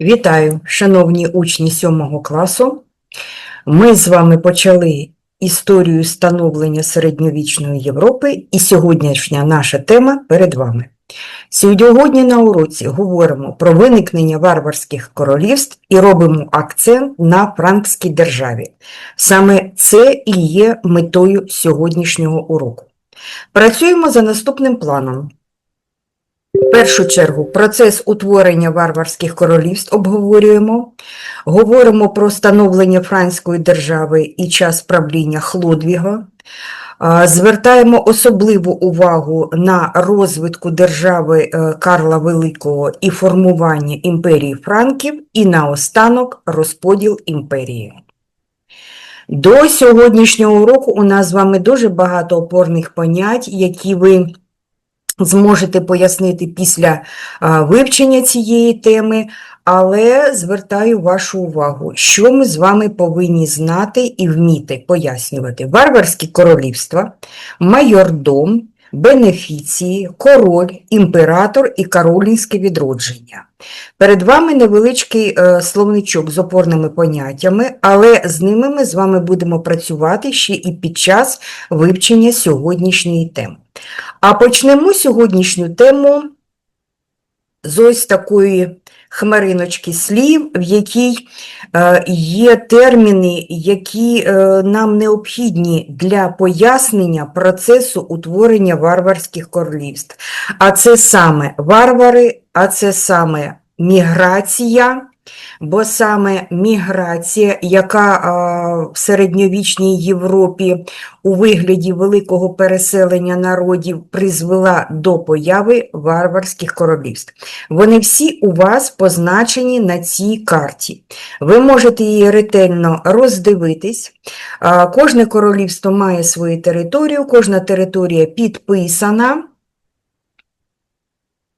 Вітаю, шановні учні 7 класу. Ми з вами почали історію становлення середньовічної Європи, і сьогоднішня наша тема перед вами. Сьогодні на уроці говоримо про виникнення варварських королівств і робимо акцент на франкській державі. Саме це і є метою сьогоднішнього уроку. Працюємо за наступним планом. В першу чергу процес утворення варварських королівств обговорюємо, говоримо про становлення Франської держави і час правління Хлодвіга, звертаємо особливу увагу на розвитку держави е, Карла Великого і формування імперії Франків, і наостанок розподіл імперії. До сьогоднішнього уроку у нас з вами дуже багато опорних понять, які ви зможете пояснити після вивчення цієї теми, але звертаю вашу увагу, що ми з вами повинні знати і вміти пояснювати. Варварські королівства, майордом, бенефіції, король, імператор і каролінське відродження. Перед вами невеличкий е, словничок з опорними поняттями, але з ними ми з вами будемо працювати ще і під час вивчення сьогоднішньої теми. А почнемо сьогоднішню тему з ось такої хмариночки слів, в якій е, є терміни, які е, нам необхідні для пояснення процесу утворення варварських королівств. А це саме варвари, а це саме міграція, бо саме міграція, яка в середньовічній Європі у вигляді великого переселення народів призвела до появи варварських королівств. Вони всі у вас позначені на цій карті. Ви можете її ретельно роздивитись. Кожне королівство має свою територію, кожна територія підписана.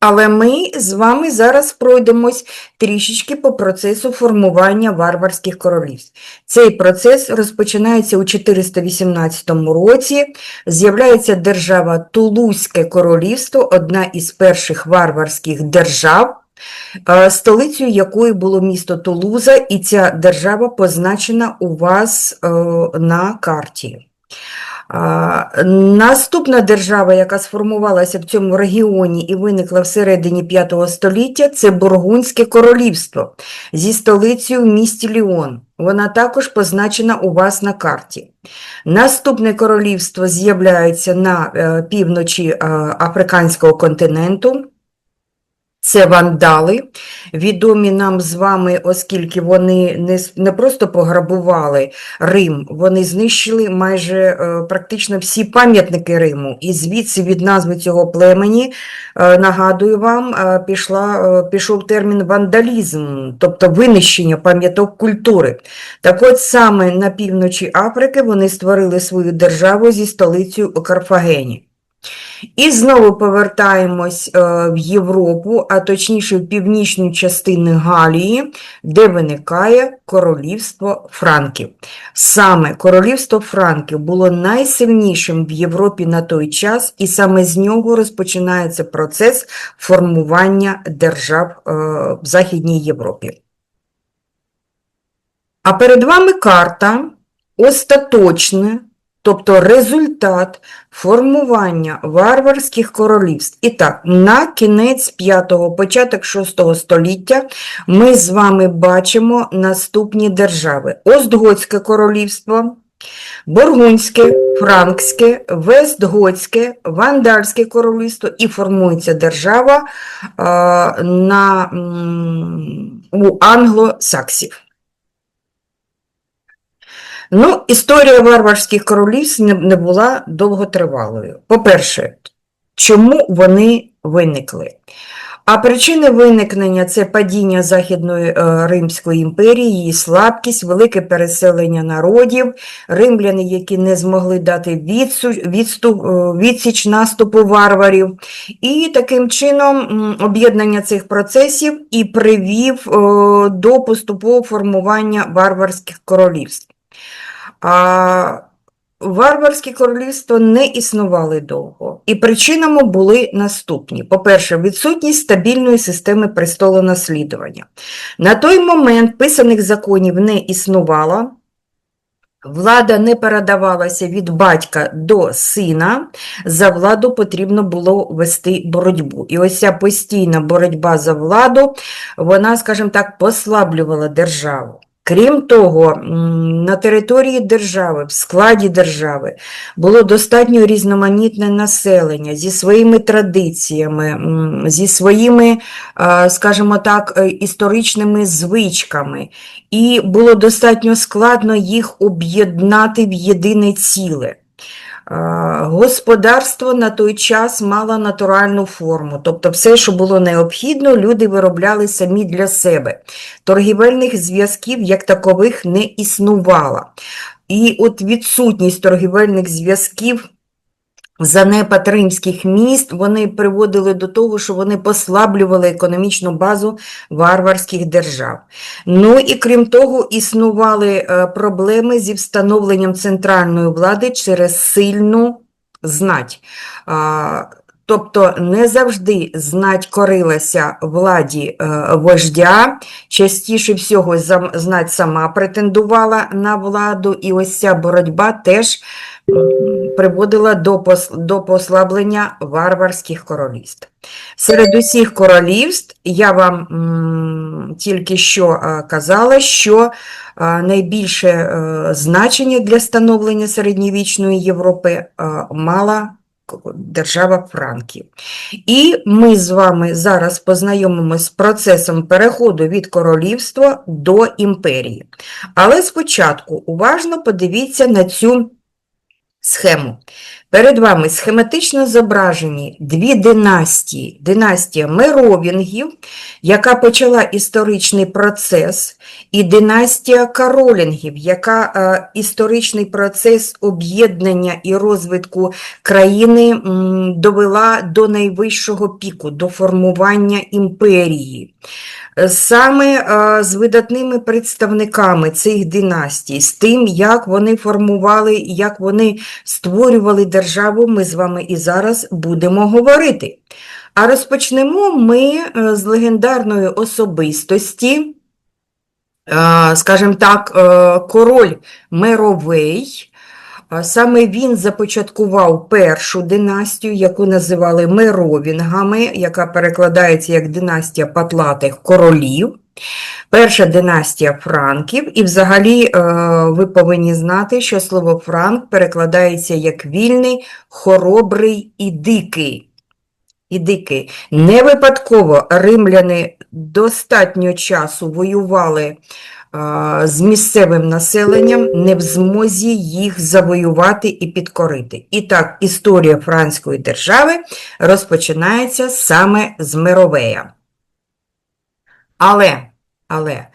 Але ми з вами зараз пройдемось трішечки по процесу формування варварських королівств. Цей процес розпочинається у 418 році. З'являється держава Тулузьке королівство, одна із перших варварських держав, е, столицею якої було місто Тулуза, і ця держава позначена у вас е, на карті. Наступна держава, яка сформувалася в цьому регіоні і виникла всередині V століття, це Бургундське королівство зі столицею в місті Ліон. Вона також позначена у вас на карті. Наступне королівство з'являється на е, півночі е, Африканського континенту. Це вандали, відомі нам з вами, оскільки вони не, не просто пограбували Рим, вони знищили майже е, практично всі пам'ятники Риму. І звідси від назви цього племені, е, нагадую вам, е, пішла, пішов термін вандалізм, тобто винищення пам'яток культури. Так от саме на півночі Африки вони створили свою державу зі столицею у Карфагені. І знову повертаємось е, в Європу, а точніше в північну частину Галії, де виникає королівство Франків. Саме королівство Франків було найсильнішим в Європі на той час, і саме з нього розпочинається процес формування держав е, в Західній Європі. А перед вами карта остаточна, тобто результат формування варварських королівств. І так, на кінець 5-го, початок 6 століття ми з вами бачимо наступні держави. Остготське королівство, Бургундське, Франкське, Вестготське, Вандальське королівство і формується держава е, на, у англосаксів. Ну, історія варварських королівств не, була довготривалою. По-перше, чому вони виникли? А причини виникнення це падіння Західної е, Римської імперії, її слабкість, велике переселення народів, римляни, які не змогли дати е, відсіч наступу варварів. І таким чином об'єднання цих процесів і привів е, до поступового формування варварських королівств. А варварські королівства не існували довго, і причинами були наступні. По-перше, відсутність стабільної системи престолонаслідування. На той момент писаних законів не існувало, влада не передавалася від батька до сина, за владу потрібно було вести боротьбу. І ось ця постійна боротьба за владу, вона, скажімо так, послаблювала державу. Крім того, на території держави, в складі держави було достатньо різноманітне населення зі своїми традиціями, зі своїми, е, скажімо так, е, історичними звичками, і було достатньо складно їх об'єднати в єдине ціле. Е, Господарство на той час мало натуральну форму, тобто все, що було необхідно, люди виробляли самі для себе. Торгівельних зв'язків як такових не існувало. І от відсутність торгівельних зв'язків, занепад римських міст, вони приводили до того, що вони послаблювали економічну базу варварських держав. Ну і крім того, існували е, проблеми зі встановленням центральної влади через сильну знать. Тобто не завжди знать корилася владі е, вождя, частіше всього знать сама претендувала на владу, і ось ця боротьба теж приводила до, пос- до послаблення варварських королівств. Серед усіх королівств я вам тільки що е, казала, що е, найбільше е, значення для становлення середньовічної Європи мала держава Франків. І ми з вами зараз познайомимось з процесом переходу від королівства до імперії. Але спочатку уважно подивіться на цю схему. Перед вами схематично зображені дві династії. Династія Меровінгів, яка почала історичний процес, і династія Каролінгів, яка е, історичний процес об'єднання і розвитку країни м, довела до найвищого піку, до формування імперії. Саме е, з видатними представниками цих династій, з тим, як вони формували, як вони створювали державу, ми з вами і зараз будемо говорити. А розпочнемо ми е, з легендарної особистості, е, скажімо так, е, король Меровей. Саме він започаткував першу династію, яку називали Меровінгами, яка перекладається як династія патлатих королів. Перша династія франків, і взагалі е, ви повинні знати, що слово франк перекладається як вільний, хоробрий і дикий. І дикий. Не випадково римляни достатньо часу воювали з місцевим населенням, не в змозі їх завоювати і підкорити. І так, історія Франської держави розпочинається саме з Меровея. Але, але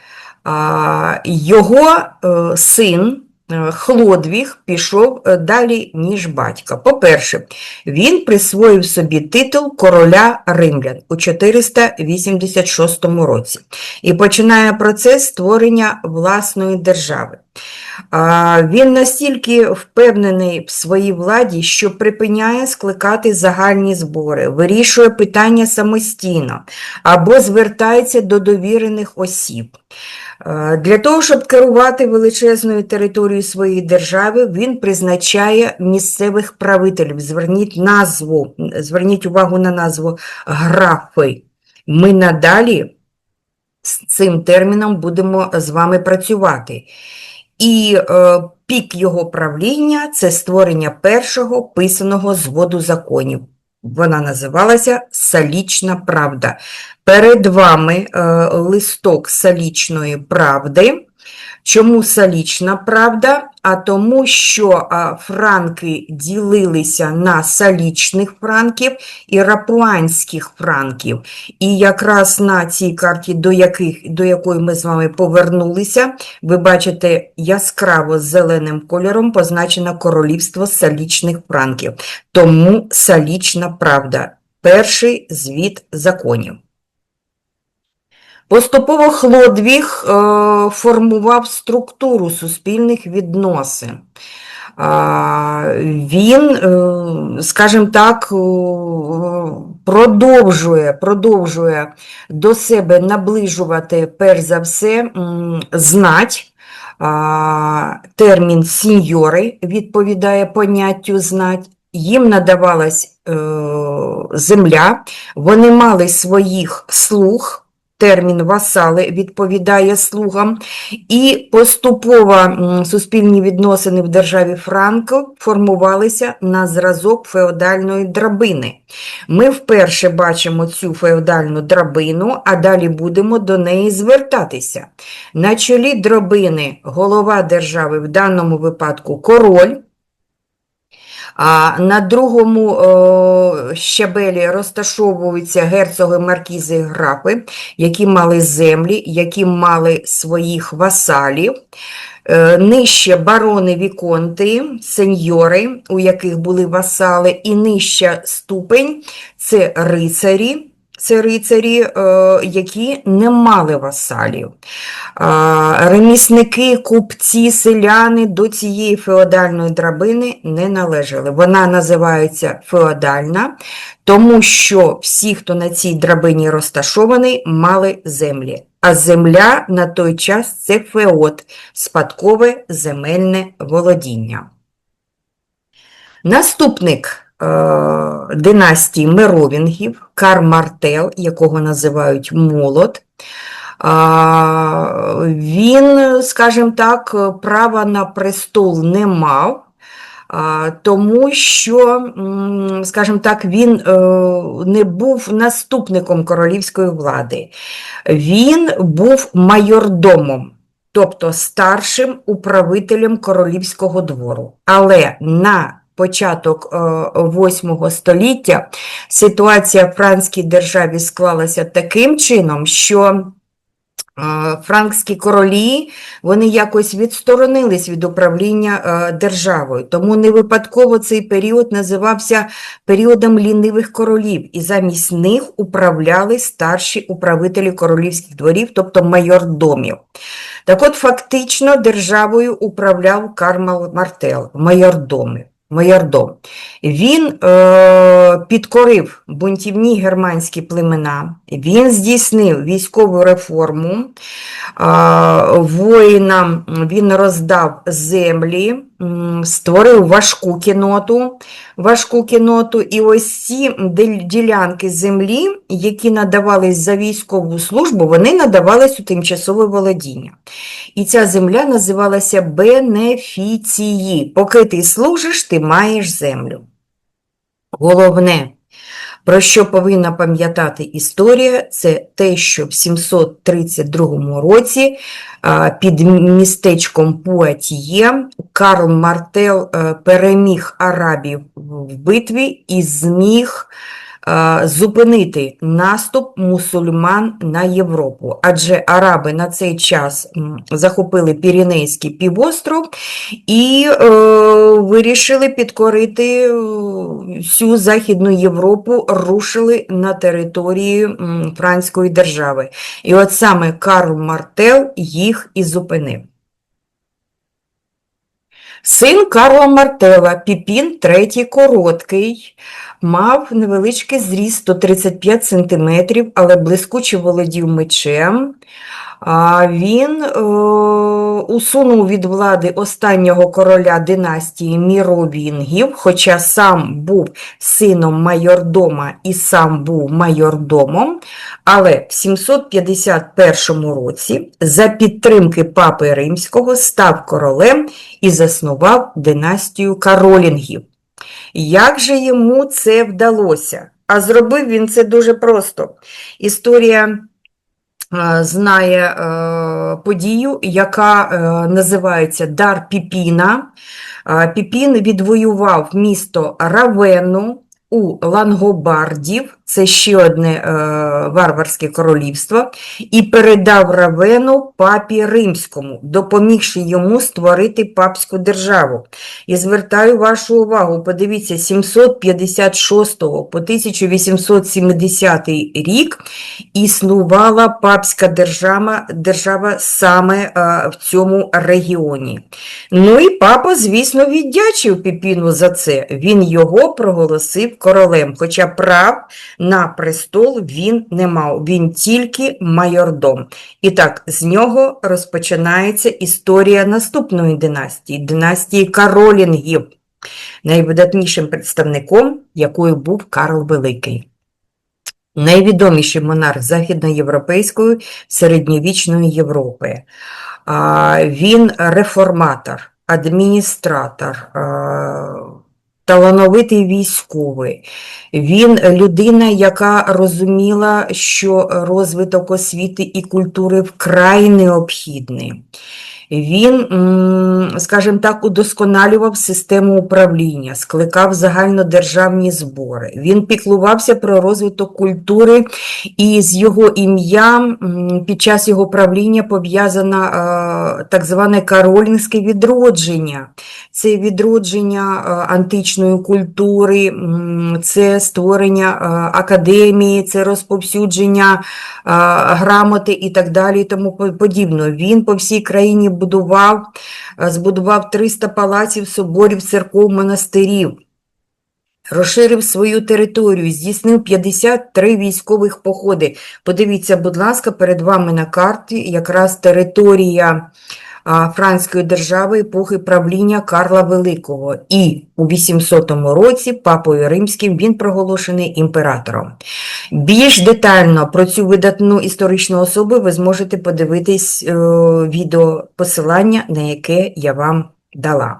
а, його е, син е, Хлодвіг пішов е, далі, ніж батько. По-перше, він присвоїв собі титул короля римлян у 486 році і починає процес створення власної держави. Він настільки впевнений в своїй владі, що припиняє скликати загальні збори, вирішує питання самостійно або звертається до довірених осіб. Для того, щоб керувати величезною територією своєї держави, він призначає місцевих правителів. Зверніть назву, зверніть увагу на назву графи. Ми надалі з цим терміном будемо з вами працювати. І е, пік його правління це створення першого писаного зводу законів. Вона називалася Салічна правда. Перед вами е, листок Салічної правди. Чому салічна правда? А тому, що франки ділилися на салічних франків і рапуанських франків. І якраз на цій карті, до, яких, до якої ми з вами повернулися, ви бачите яскраво зеленим кольором позначено королівство салічних франків. Тому салічна правда. Перший звіт законів. Поступово Хлодвіг е, формував структуру суспільних відносин. а, він, е, скажімо так, е, продовжує, продовжує до себе наближувати, перш за все, знать. Термін сіньори відповідає поняттю знать. Їм надавалась е, земля, вони мали своїх слуг, термін васали відповідає слугам, і поступово суспільні відносини в державі Франко формувалися на зразок феодальної драбини. Ми вперше бачимо цю феодальну драбину, а далі будемо до неї звертатися. На чолі драбини голова держави, в даному випадку король, а на другому е, щабелі розташовуються герцоги, маркізи, графи, які мали землі, які мали своїх васалів. Е, Нижче барони Віконти, сеньори, у яких були васали, і нижча ступень це рицарі, це рицарі, е, які не мали васалів. Ремісники, купці, селяни до цієї феодальної драбини не належали. Вона називається феодальна, тому що всі, хто на цій драбині розташований, мали землі. А земля на той час це феод, спадкове земельне володіння. Наступник династії Меровінгів, Кар Мартел, якого називають Молот, Він, скажімо так, права на престол не мав, тому що, скажімо так, він е, не був наступником королівської влади. Він був майордомом, тобто старшим управителем королівського двору. Але на початок е, VIII століття ситуація в франкській державі склалася таким чином, що е, франкські королі вони якось відсторонились від управління е, державою. Тому не випадково цей період називався періодом лінивих королів, і замість них управляли старші управителі королівських дворів, тобто майордомів. Так от, фактично, державою управляв Кармал Мартел, майордоми. Майордом. Він е, підкорив бунтівні германські племена, він здійснив військову реформу, е, воїнам він роздав землі, створив важку кіноту, важку кіноту, і ось ці ділянки землі, які надавались за військову службу, вони надавались у тимчасове володіння. І ця земля називалася бенефіції. Поки ти служиш, ти маєш землю. Головне, про що повинна пам'ятати історія, це те, що в 732 році під містечком Пуатіє Карл Мартел е, переміг арабів в битві і зміг зупинити наступ мусульман на Європу. Адже араби на цей час захопили Піренейський півостров і е, вирішили підкорити е, всю Західну Європу, рушили на території Франської держави. І от саме Карл Мартел їх і зупинив. Син Карла Мартела, Піпін третій Короткий, мав невеличкий зріст 135 см, але блискуче володів мечем. Він е, усунув від влади останнього короля династії Міровінгів, хоча сам був сином майордома і сам був майордомом, але в 751 році за підтримки папи Римського став королем і заснував династію Каролінгів. Як же йому це вдалося? А зробив він це дуже просто. Історія знає е, подію, яка е, називається Дар Піпіна. Е, Піпін відвоював місто Равенну, у лангобардів, це ще одне е, варварське королівство, і передав Равену папі римському, допомігши йому створити папську державу. І звертаю вашу увагу, подивіться, 756 по 1870 рік існувала папська держава, держава саме е, в цьому регіоні. Ну і папа, звісно, віддячив Піпіну за це. Він його проголосив королем, хоча прав на престол він не мав, він тільки майордом. І так, з нього розпочинається історія наступної династії, династії Каролінгів, найвидатнішим представником якою був Карл Великий. Найвідоміший монарх західноєвропейської середньовічної Європи. Він реформатор, адміністратор, талановитий військовий. Він людина, яка розуміла, що розвиток освіти і культури вкрай необхідний. Він, скажімо так, удосконалював систему управління, скликав загальнодержавні збори. Він піклувався про розвиток культури, і з його ім'ям під час його правління пов'язано так зване каролінське відродження. Це відродження античної культури, це створення академії, це розповсюдження грамоти і так далі, і тому по- подібне. Він по всій країні будував, е, збудував 300 палаців, соборів, церков, монастирів. Розширив свою територію, здійснив 53 військових походи. Подивіться, будь ласка, перед вами на карті якраз територія Франської держави епохи правління Карла Великого. І у 800 році папою римським він проголошений імператором. Більш детально про цю видатну історичну особу ви зможете подивитись е, відео посилання, на яке я вам дала.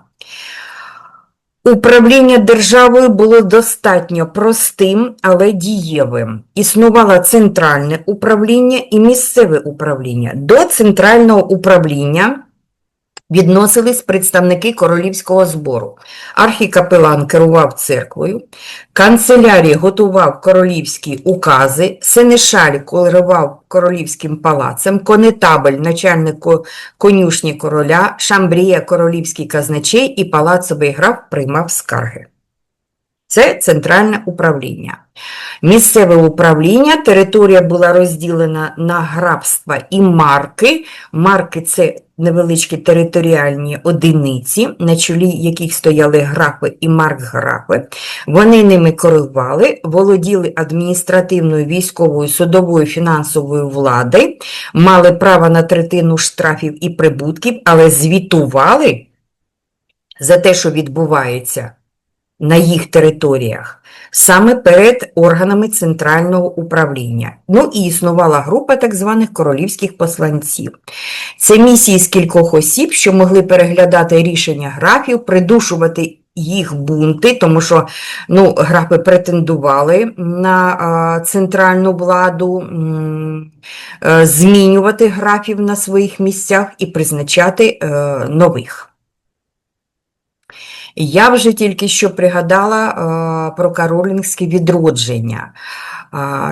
Управління державою було достатньо простим, але дієвим. Існувало центральне управління і місцеве управління. До центрального управління відносились представники королівського збору. Архікапелан керував церквою, канцелярій готував королівські укази, сенешаль керував королівським палацем, конетабель, начальник конюшні короля, шамбрія, королівський казначей і палацовий граф приймав скарги. Це центральне управління. Місцеве управління, територія була розділена на графства і марки. Марки – це невеличкі територіальні одиниці, на чолі яких стояли графи і маркграфи. Вони ними керували, володіли адміністративною, військовою, судовою, фінансовою владою, мали право на третину штрафів і прибутків, але звітували за те, що відбувається на їх територіях, саме перед органами центрального управління. Ну і існувала група так званих королівських посланців. Це місії з кількох осіб, що могли переглядати рішення графів, придушувати їх бунти, тому що ну, графи претендували на центральну владу, е, змінювати графів на своїх місцях і призначати е, нових. Я вже тільки що пригадала е, про каролінгське відродження.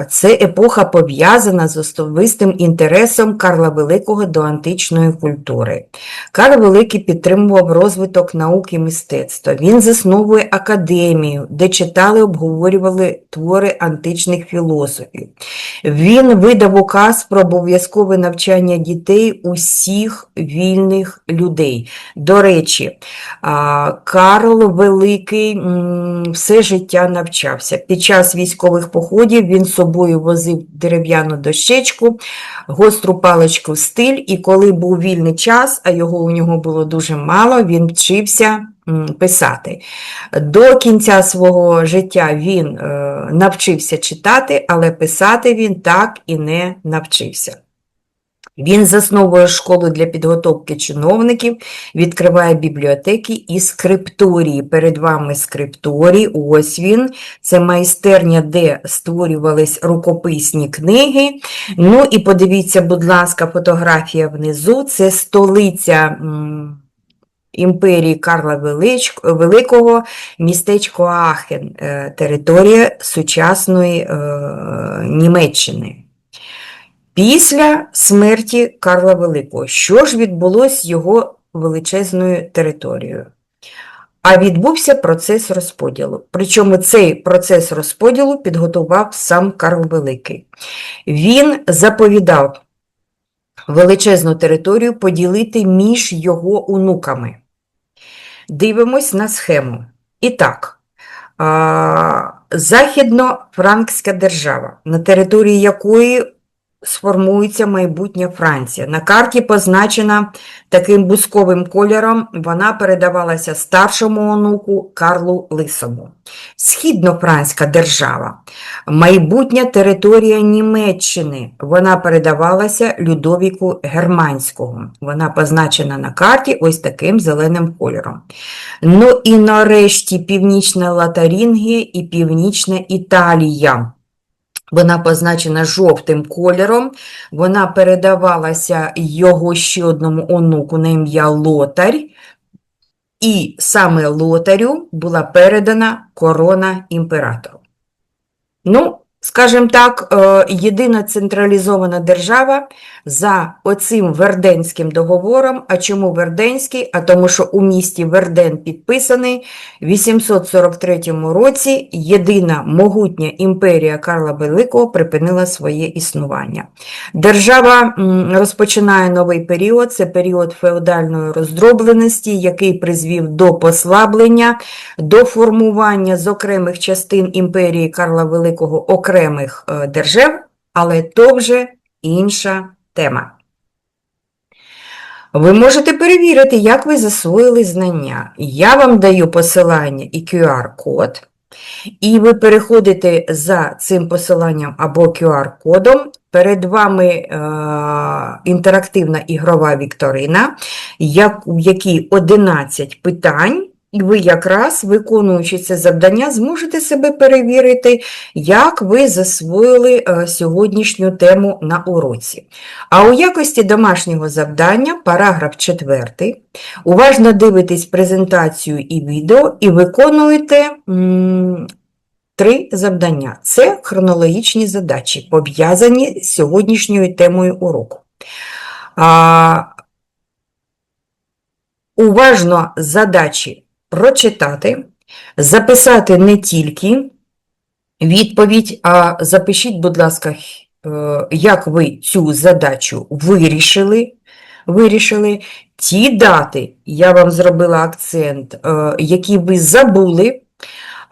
Це епоха пов'язана з особистим інтересом Карла Великого до античної культури. Карл Великий підтримував розвиток науки і мистецтва. Він засновує академію, де читали, обговорювали твори античних філософів. Він видав указ про обов'язкове навчання дітей усіх вільних людей. До речі, Карл Великий все життя навчався. Під час військових походів він собою возив дерев'яну дощечку, гостру паличку стиль, і коли був вільний час, а його у нього було дуже мало, він вчився писати. До кінця свого життя він е, навчився читати, але писати він так і не навчився. Він засновує школу для підготовки чиновників, відкриває бібліотеки і скрипторії. Перед вами скрипторій, ось він. Це майстерня, де створювались рукописні книги. Ну і подивіться, будь ласка, фотографія внизу. Це столиця імперії Карла Великого, містечко Ахен, е, територія сучасної е, Німеччини. Після смерті Карла Великого, що ж відбулося з його величезною територією? А відбувся процес розподілу. Причому цей процес розподілу підготував сам Карл Великий. Він заповідав величезну територію поділити між його онуками. Дивимось на схему. І так, Західно-Франкська держава, на території якої сформується майбутня Франція. На карті позначена таким бусковим кольором, вона передавалася старшому онуку Карлу Лисому. Східно-Франська держава, майбутня територія Німеччини, вона передавалася Людовіку Германського. Вона позначена на карті ось таким зеленим кольором. Ну і нарешті Північна Лотарингія і Північна Італія. Вона позначена жовтим кольором, вона передавалася його ще одному онуку на ім'я Лотар, і саме Лотарю була передана корона імператору. Ну, скажімо так, е, єдина централізована держава за оцим Верденським договором. А чому Верденський? А тому що у місті Верден підписаний в 843 році єдина могутня імперія Карла Великого припинила своє існування. Держава розпочинає новий період, це період феодальної роздробленості, який призвів до послаблення, до формування з окремих частин імперії Карла Великого окремих е, держав, але то вже інша тема. Ви можете перевірити, як ви засвоїли знання. Я вам даю посилання і QR-код, і ви переходите за цим посиланням або QR-кодом. Перед вами е, інтерактивна ігрова вікторина, як, в якій 11 питань, і ви якраз, виконуючи це завдання, зможете себе перевірити, як ви засвоїли е, сьогоднішню тему на уроці. А у якості домашнього завдання, параграф 4, уважно дивитесь презентацію і відео і виконуєте три завдання. Це хронологічні задачі, пов'язані з сьогоднішньою темою уроку. Уважно задачі прочитати, записати не тільки відповідь, а запишіть, будь ласка, е, як ви цю задачу вирішили, вирішили. Ті дати, я вам зробила акцент, е, які ви забули,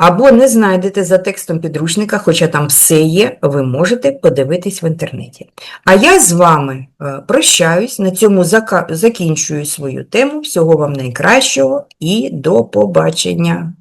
або не знайдете за текстом підручника, хоча там все є, ви можете подивитись в інтернеті. А я з вами е, прощаюсь, на цьому закінчую свою тему. Всього вам найкращого і до побачення!